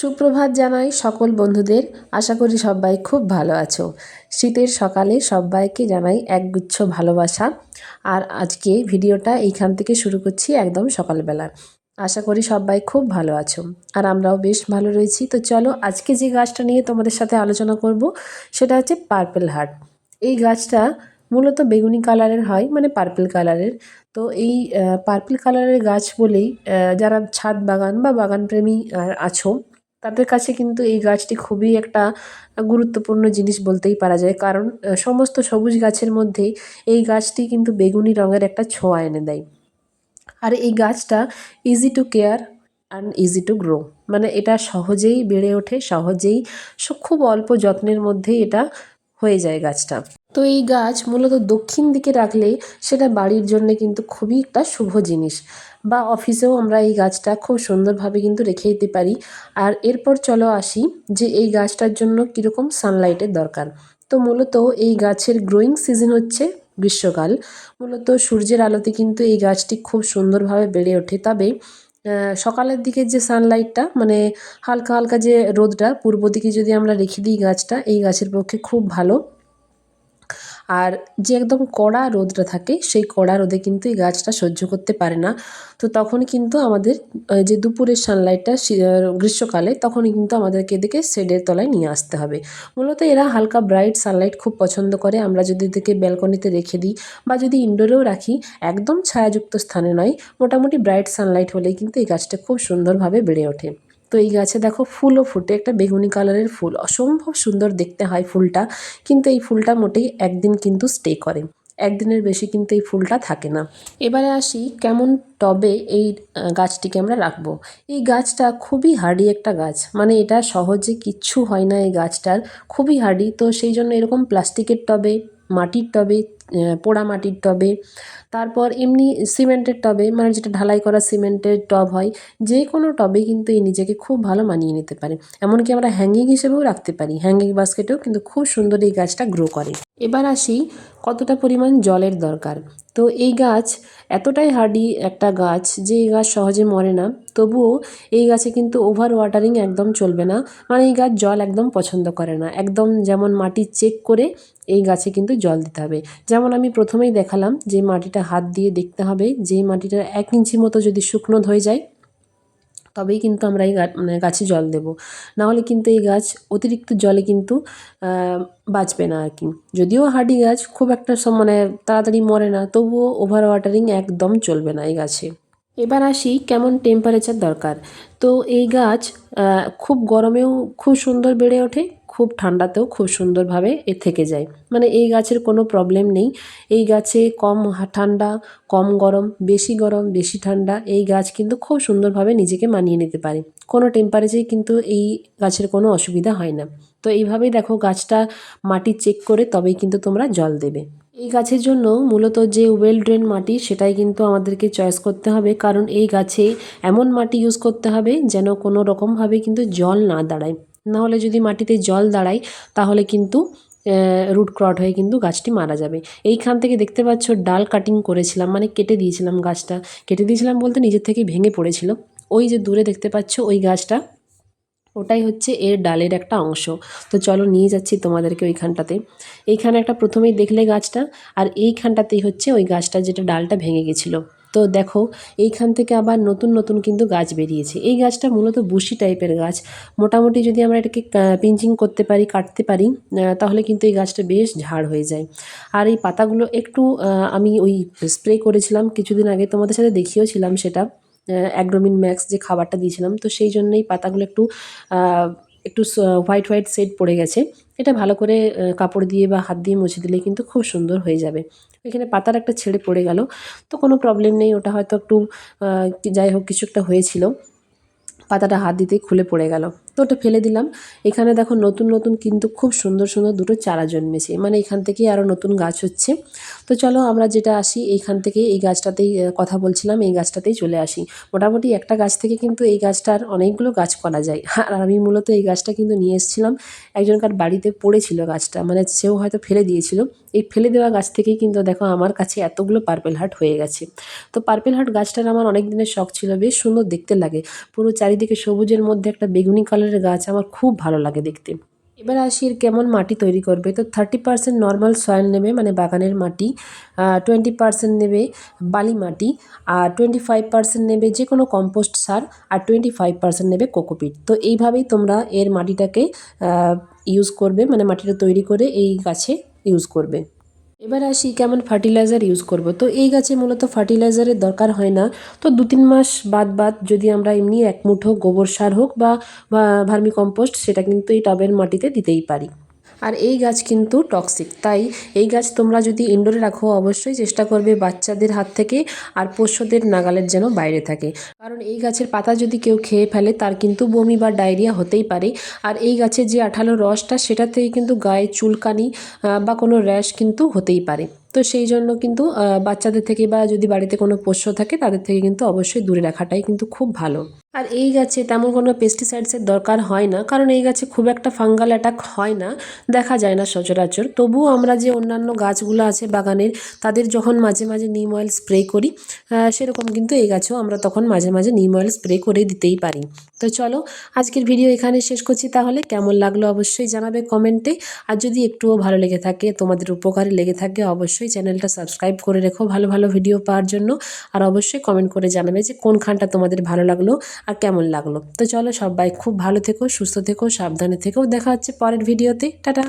সুপ্রভাত জানাই সকল বন্ধুদের। আশা করি সবাই খুব ভালো আছো। শীতের সকালে সবাইকে জানাই একগুচ্ছ ভালোবাসা। আর আজকে ভিডিওটা এইখান থেকে শুরু করছি একদম সকালবেলা। আশা করি সবাই খুব ভালো আছো। আর আমরাও বেশ ভালো রয়েছি। তো চলো আজকে যে গাছটা নিয়ে তোমাদের সাথে আলোচনা করব, সেটা হচ্ছে পার্পেল হার্ট এই গাছটা মূলত বেগুনি কালারের হয় মানে পার্পেল কালারের। তো এই পার্পেল কালারের গাছ বলেই যারা ছাদ বাগান বা বাগানপ্রেমী আছো তাদের কাছে কিন্তু এই গাছটি খুবই একটা গুরুত্বপূর্ণ জিনিস বলতেই পারা যায়। কারণ সমস্ত সবুজ গাছের মধ্যেই এই গাছটি কিন্তু বেগুনি রঙের একটা ছোঁয়া এনে দেয়। আর এই গাছটা easy to care and easy to grow মানে এটা সহজেই বেড়ে ওঠে, সহজেই খুব অল্প যত্নের মধ্যেই এটা হয়ে যায় গাছটা। তো এই গাছ মূলত দক্ষিণ দিকে রাখলে সেটা বাড়ির জন্য কিন্তু খুবই একটা শুভ জিনিস। বা অফিসেও আমরা এই গাছটা খুব সুন্দরভাবে কিন্তু রেখে দিতে পারি। আর এরপর চলো আসি যে এই গাছটার জন্য কীরকম সানলাইটের দরকার। তো মূলত এই গাছের গ্রোয়িং সিজন হচ্ছে গ্রীষ্মকাল। মূলত সূর্যের আলোতে কিন্তু এই গাছটি খুব সুন্দরভাবে বেড়ে ওঠে। তবে সকালের দিকে যে সানলাইটটা মানে হালকা হালকা যে রোদটা, পূর্ব দিকে যদি আমরা রেখে দিই গাছটা, এই গাছের পক্ষে খুব ভালো। আর যে একদম কড়া রোদটা থাকে, সেই কড়া রোদে কিন্তু এই গাছটা সহ্য করতে পারে না। তো তখন কিন্তু আমাদের যে দুপুরের সানলাইটটা গ্রীষ্মকালে, তখনই কিন্তু আমাদেরকে এদিকে শেডের তলায় নিয়ে আসতে হবে। মূলত এরা হালকা ব্রাইট সানলাইট খুব পছন্দ করে। আমরা যদি এদেরকে ব্যালকনিতে রেখে দিই বা যদি ইনডোরেও রাখি, একদম ছায়াযুক্ত স্থানে নয়, মোটামুটি ব্রাইট সানলাইট হলেই কিন্তু এই গাছটা খুব সুন্দরভাবে বেড়ে ওঠে। তো এই গাছে দেখো ফুলও ফুটে, একটা বেগুনি কালারের ফুল। অসম্ভব সুন্দর দেখতে হয় ফুলটা, কিন্তু এই ফুলটা মোটেই একদিন কিন্তু স্টে করে। একদিনের বেশি কিন্তু এই ফুলটা থাকে না। এবারে আসি কেমন টবে এই গাছটিকে আমরা রাখব। এই গাছটা খুবই হার্ডি একটা গাছ। মানে এটা সহজে কিচ্ছু হয় না এই গাছটার। খুবই হার্ডি তো সেই জন্য এরকম প্লাস্টিকের টবে, মাটির টবে পোড়া মাটির টবে, তারপর এমনি সিমেন্টের টবে মানে যেটা ঢালাই করা সিমেন্টের টব হয়, যে কোনো টবে কিন্তু এই নিজেকে খুব ভালো মানিয়ে নিতে পারে। এমনকি আমরা হ্যাঙ্গিং হিসেবেও রাখতে পারি। হ্যাঙ্গিং বাস্কেটেও কিন্তু খুব সুন্দর এই গাছটা গ্রো করে। এবার আসি কতটা পরিমাণ জলের দরকার। তো এই গাছ এতটাই হার্ডি একটা গাছ যে এই গাছ সহজে মরে না। তবুও এই গাছে কিন্তু ওভার ওয়াটারিং একদম চলবে না। মানে এই গাছ জল একদম পছন্দ করে না। একদম যেমন মাটি চেক করে এই গাছে কিন্তু জল দিতে হবে। যেমন আমি প্রথমেই দেখালাম যে মাটিটা হাত দিয়ে দেখতে হবে, যে মাটিটা এক ইঞ্চি মতো যদি শুকনো হয়ে যায়, তবেই কিন্তু আমরা এই মানে গাছে জল দেবো। নাহলে কিন্তু এই গাছ অতিরিক্ত জলে কিন্তু বাঁচবে না আর কি। যদিও হাডি গাছ খুব একটা মানে তাড়াতাড়ি মরে না, তবুও ওভার ওয়াটারিং একদম চলবে না এই গাছে। এবার আসি কেমন টেম্পারেচার দরকার। তো এই গাছ খুব গরমেও খুব সুন্দর বেড়ে ওঠে খুব ঠান্ডাতেও খুব সুন্দরভাবে এ থেকে যায়। মানে এই গাছের কোনো প্রবলেম নেই। এই গাছে কম ঠান্ডা, কম গরম, বেশি গরম, বেশি ঠান্ডা, এই গাছ কিন্তু খুব সুন্দরভাবে নিজেকে মানিয়ে নিতে পারে। কোনো টেম্পারেচারে কিন্তু এই গাছের কোনো অসুবিধা হয় না। তো এইভাবেই দেখো গাছটা মাটি চেক করে তবেই কিন্তু তোমরা জল দেবে। এই গাছের জন্য মূলত যে ওয়েল ড্রেন মাটি, সেটাই কিন্তু আমাদেরকে চয়েস করতে হবে। কারণ এই গাছে এমন মাটি ইউজ করতে হবে যেন কোনো রকমভাবে কিন্তু জল না দাঁড়ায়। নাহলে যদি মাটিতে জল দাঁড়ায়, তাহলে কিন্তু রুট ক্রট হয়ে কিন্তু গাছটি মারা যাবে। এইখান থেকে দেখতে পাচ্ছ, ডাল কাটিং করেছিলাম মানে কেটে দিয়েছিলাম গাছটা। কেটে দিয়েছিলাম বলতে নিজের থেকে ভেঙে পড়েছিল। ওই যে দূরে দেখতে পাচ্ছ, ওই গাছটা, ওটাই হচ্ছে এর ডালের একটা অংশ। তো চলো নিয়ে যাচ্ছি তোমাদেরকে ওইখানটাতে। এইখানে একটা প্রথমেই দেখলে গাছটা, আর এইখানটাতেই হচ্ছে ওই গাছটা যেটা ডালটা ভেঙে গেছিল। তো দেখো, এইখান থেকে আবার নতুন নতুন কিন্তু গাছ বেরিয়েছে। এই গাছটা মূলত বুশি টাইপের গাছ। মোটামুটি যদি আমরা এটাকে পিঞ্চিং করতে পারি, কাটতে পারি তাহলে কিন্তু এই গাছটা বেশ ঝাড় হয়ে যায়। আর এই পাতাগুলো একটু আমি ওই স্প্রে করেছিলাম, কিছুদিন আগে তোমাদের সাথে দেখিয়েওছিলাম সেটা অ্যাগ্রোমিন ম্যাক্স যে খাবারটা দিয়েছিলাম। তো সেই জন্যই পাতাগুলো একটু একটু হোয়াইট হোয়াইট সেট পড়ে গেছে। এটা ভালো করে কাপড় দিয়ে বা হাত দিয়ে মুছে দিলে কিন্তু খুব সুন্দর হয়ে যাবে। এখানে পাতার একটা ছেড়ে পড়ে গেল। তো কোনো প্রবলেম নেই, ওটা হয়তো একটু যাই হোক, কিছু একটা হয়েছিল। পাতাটা হাত দিতেই খুলে পড়ে গেল। তো ওটা ফেলে দিলাম। এখানে দেখো নতুন নতুন কিন্তু খুব সুন্দর সুন্দর দুটো চারা জন্মেছে। মানে এখান থেকেই আরও নতুন গাছ হচ্ছে। তো চলো আমরা যেটা আসি এইখান থেকে এই গাছটাতেই কথা বলছিলাম, এই গাছটাতেই চলে আসি। মোটামুটি একটা গাছ থেকে কিন্তু এই গাছটার অনেকগুলো গাছ করা যায়। আর আমি মূলত এই গাছটা কিন্তু নিয়ে এসেছিলাম। একজনকার বাড়িতে পড়েছিল গাছটা মানে সেও হয়তো ফেলে দিয়েছিল। এই ফেলে দেওয়া গাছ থেকেই কিন্তু দেখো আমার কাছে এতগুলো পার্পেল হার্ট হয়ে গেছে। তো পার্পেল হার্ট গাছটার আমার অনেক দিনের শখ ছিল, বেশ সুন্দর দেখতে লাগে। পুরো চারিদিকে সবুজের মধ্যে একটা বেগুনি কালারের গাছ আমার খুব ভালো লাগে দেখতে। এবার আসি এর কেমন মাটি তৈরি করবে। তো থার্টি পার্সেন্ট নর্মাল সয়েল নেবে মানে বাগানের মাটি টোয়েন্টি পার্সেন্ট নেবে বালি মাটি, আর টোয়েন্টি ফাইভ পার্সেন্ট নেবে যে কোনো কম্পোস্ট সার, আর টোয়েন্টি ফাইভ পার্সেন্ট নেবে কোকোপিট তো এইভাবেই তোমরা এর মাটিটাকে ইউজ করবে মানে মাটিটা তৈরি করে এই গাছে ইউজ করবে। এবার আসি কেমন ফার্টিলাইজার ইউজ করব। তো এই গাছে মূলত ফার্টিলাইজারের দরকার হয় না। তো দু তিন মাস বাদ বাদ যদি আমরা এমনি এক মুঠো গোবর সার হোক বা ভার্মি কম্পোস্ট সেটা কিন্তু এই টবের মাটিতে দিতেই পারি। আর এই গাছ কিন্তু টক্সিক তাই এই গাছ তোমরা যদি ইনডোরে রাখো, অবশ্যই চেষ্টা করবে বাচ্চাদের হাত থেকে আর পোষ্যদের নাগালের যেন বাইরে থাকে। কারণ এই গাছের পাতা যদি কেউ খেয়ে ফেলে, তার কিন্তু বমি বা ডায়রিয়া হতেই পারে। আর এই গাছের যে আঠালো রসটা, সেটাতেই কিন্তু গায়ে চুলকানি বা কোনো র্যাশ কিন্তু হতেই পারে। তো সেই জন্য কিন্তু বাচ্চাদের থেকে বা যদি বাড়িতে কোনো পোষ্য থাকে, তাদের থেকে কিন্তু অবশ্যই দূরে রাখাটাই কিন্তু খুব ভালো। আর এই গাছে তেমন কোনো পেস্টিসাইডসের দরকার হয় না, কারণ এই গাছে খুব একটা ফাঙ্গাল অ্যাটাক হয় না, দেখা যায় না সচরাচর। তবুও আমরা যে অন্যান্য গাছগুলো আছে বাগানের, তাদের যখন মাঝে মাঝে নিম অয়েল স্প্রে করি সেরকম কিন্তু এই গাছেও আমরা তখন মাঝে মাঝে নিম অয়েল স্প্রে করে দিতেই পারি। তো চলো, আজকের ভিডিও এখানে শেষ করছি তাহলে, কেমন লাগল অবশ্যই জানাবে কমেন্টে আর যদি একটুও ভালো লেগে থাকে, তোমাদের উপকারে লেগে থাকে অবশ্যই চ্যানেলটা সাবস্ক্রাইব করে রেখো ভালো ভালো ভিডিও পাওয়ার জন্য। আর অবশ্যই কমেন্ট করে জানাবে যে কোনখানটা তোমাদের ভালো লাগল আর কেমন লাগল। তো চলো সবাই খুব ভালো থেকো, সুস্থ থেকো, সাবধানে থেকেও দেখা হচ্ছে পরের ভিডিওতে। টাটা!